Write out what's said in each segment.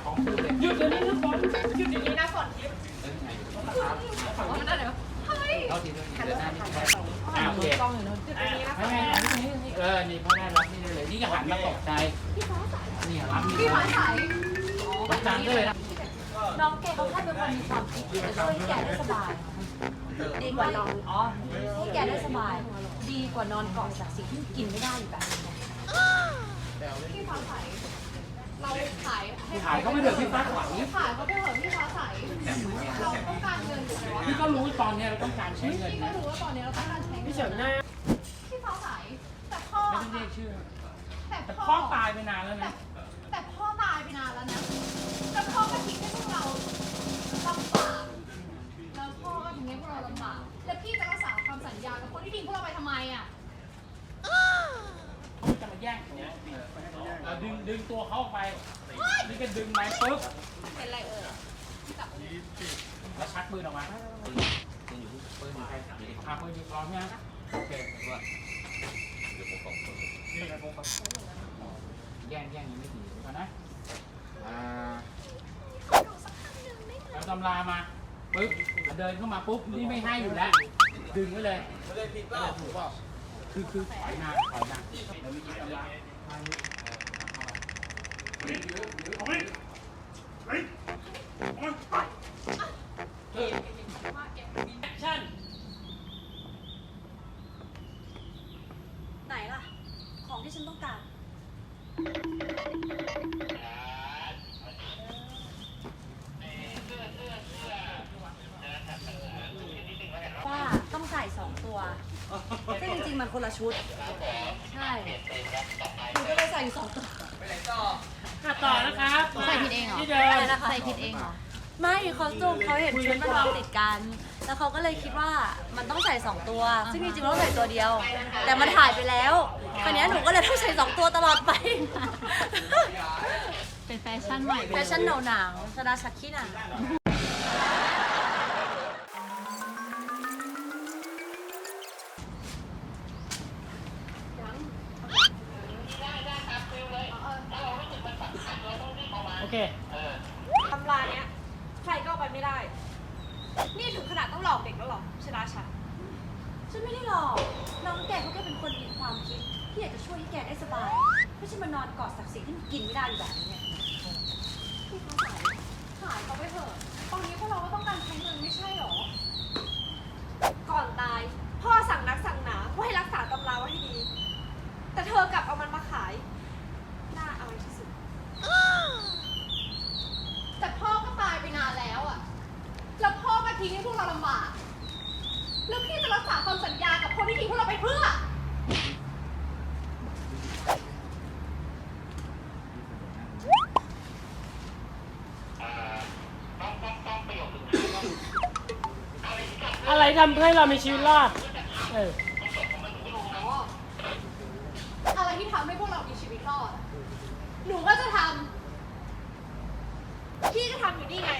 มาพร้อมพูดเลยหยุดเดี๋ยวนี้นะฝนหยุดทีนี้นะฝนทิพย์เอ้ยไงมันได้เหรอเฮ้ยเขาทีเท่าทีเดินหน้านี่แค่อ่าโอเคกล้องเลยเนาะจุดตรงนี้นะไม่ไม่ไม่นี่นี่เออนี่พ่อได้รับนี่ได้เลยนี่ก็หันมาตกใจนี่รับนี่พี่เลฟ้ายใสตกใจก็เลยนะน้องแกเขาแค่เป็นคนมีความคิดที่จะช่วยให้แกได้สบาย ดีกว่านอนอ๋อให้แกได้สบาย ดีกว่านอนเกาะจากสิ่งที่กินไม่ได้อยู่แบบนี้พี่ฟ้าใส เราขายให้ขายเขาไม่เดือดพี่ฟ้าขวัญขายเขาไปเถอะพี่ฟ้าใสเราต้องการเงินอยู่แล้วพี่ก็รู้ตอนนี้เราต้องการใช้เงินพี่ก็นะรู้ว่าตอนนี้เราต้องการใช้เงิพี่นเฉินหน้าพี่ฟ้าใสแต่พ่อไม่ต้องเรียกชื่อแต่แต่พ่พ่ออตายไปนานแล้วแต่นะแต่พ่อตายไปนานแล้วนะ ปปุ๊บเป็นไรเอ่ยแล้วชักปืนออกมาปืนอยู่ที่ปืนอยู่ใครพาปืนอยู่พร้อมยังโอเคว่าแย่งแย่งยังไม่ดีก่อนนะอ่าแล้วตำรามาปุ๊บเดินเข้ามาปุ๊บนี่ไม่ให้อยู่แล้ว ดึงไว้เลยไม่ได้ผิดเปล่าถูกเปล่าคือคือถอยมาถอยมาเราไม่ยึดตำราเฮ้ยชั่น ไหนล่ะ ของที่ฉันต้องการว่าต้องใส่สองตัวซึ่งจริงๆ มันคนละชุด ใช่หนูก็เลยใส่อยู่สองตัวอ่ะต่อนะครับใส่ผิดเองเหรอ ที่เดิมอะไรนะคะใส่ผิดเองเหรอ ไม่คอสตูมเขาเห็นชุดมันวางติดกัน แล้วเขาก็เลยคิดว่ามันต้องใส่สองตัว ซึ่งจริงๆมันต้องใส่ตัวเดียว แต่มันถ่ายไปแล้วคราวนี้หนูก็เลยต้องใส่สองตัวตลอดไป เป็นแฟชั่นใหม่ไปแฟเลยชั่นหนาวหนาวชดาชักขี้หนา โอเคตำราเนี้ยใครก็เอาไปไม่ได้ นี่ถึงขนาดต้องหลอกเด็กแล้วหรอชนะฉันฉันไม่ได้หลอก น้องแกเขาแค่เป็นคนมีความคิด ที่อยากจะช่วยให้แกได้สบาย ไม่ใช่มานอนกอดศักดิ์ศรีที่มันกินไม่ได้อยู่แบบนี้เนี่ยพี่ฟ้าใสขายเขาไปเถอะตอนนี้พวกเราก็ต้องการใช้เงินไม่ใช่หรอ ก่อนตาย พ่อสั่งนักสั่งหนาว่าให้รักษาตำราไว้ให้ดี แต่เธอกลับเอามันมาขาย น่าเอาที่สุด แต่พ่อก็ตายไปนานแล้วอะแล้วพ่อก็ทิ้งให้พวกเราลำบาก แล้ว พี่จะรักษาความสัญญากับคนที่ทิ้งพวกเราไปเพื่อ อะไรทำให้เรามีชีวิตรอด เออ อะไรที่ทำให้พวกเรามีชีวิตรอดอะหนูก็จะทำพี่ก็ทำอยู่นี่ไง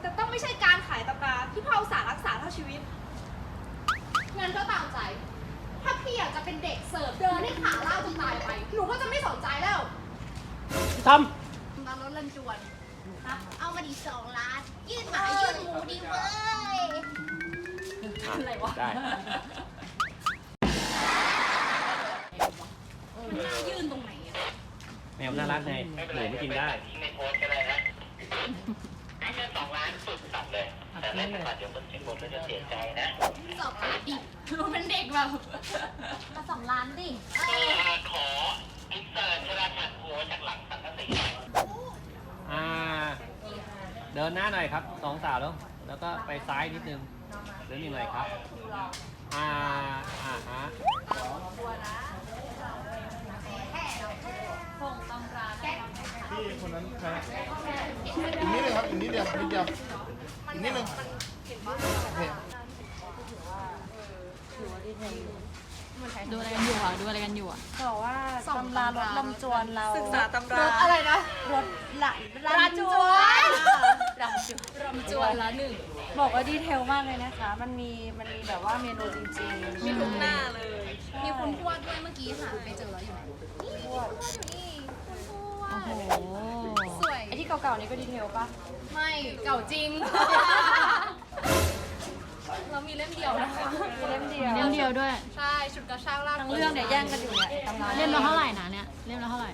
แต่ต้องไม่ใช่การขายตำราที่พ่ออุตส่าห์รักษาเท่าชีวิต งั้นก็ตามใจ ถ้าพี่อยากจะเป็นเด็กเสิร์ฟเดินให้ขาล่ากจนตายไป หนูก็จะไม่สนใจแล้วทมาลดลันจวน เอามาดีสองล้าน ยื่นหมายื่นหมูดีเว้ย อะไรวะได้ มันน่ายื่นตรงไหนอะแมวน่ารักไงหนูไม่กินได้ในโพสก็ได้นะให้เงินสองล้านสุดตัด เลยแต่ไม่ตัดเดี๋ยวคนที่หมดก็จะเสียใจนะสองล้านดิหนูเป็นเด็กแบบมาสองล้านดิเออขออินเสิร์ตชราชัดหัวจากหลังสังกะสีหน่อยอ่า เดินหน้าหน่อยครับสองสาวแล้ว แล้วก็ไปซ้ายนิดนึงเดินอีกหน่อยครับ อ่า อ่าฮะคงตำราแก้ พี่คนนั้นใครอีกนิดนึงครับอีกนิดเดียวนิดเดียว อีกนิดนึงโอเคดูอะไรกันอยู่อะ ดูอะไรกันอยู่อะ บอกว่าตำราลดลำจวนเราศึกษาตำราอะไรนะลดละลำจวนลำจวนรำจวนละหนึ่งบอกว่าดีเทลมากเลยนะคะ มันมีมันมีแบบว่าเมนูจริงๆมีทุกหน้าเลย มีคุณทวดด้วยเมื่อกี้หาไปเจอแล้วอยู่ไหนทวดโอ้โหสวยไอ้ที่ เก่าๆนี่ก็ดีเทลปะไม่เก่าจริง เรามีเล่มเดียวนะคะมีเล่มเดียวเล่มเดียวด้วย ใช่ชุดกระชากลากทั้งเรื่องเนี่ยแย่งกันอยู่เนี่ยตำราเล่มละเท่าไหร่นะเนี่ยเล่มละเท่าไหร่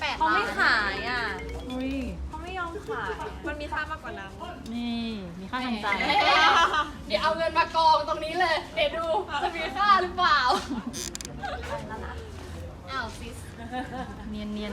แปดเขาไม่ขายอะอุ้ยเขาไม่ยอมขาย มันมีค่ามากกว่านั้นนี่มีค่าทางใจ เดี๋ยวเอาเงินมากองตรงนี้เลย เดี๋ยวดูจะมีค่าหรือเปล่าอ้าวซิสเนียนเนียน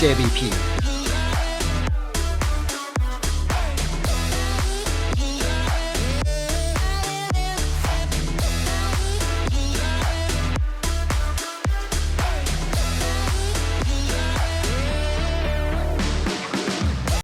jbp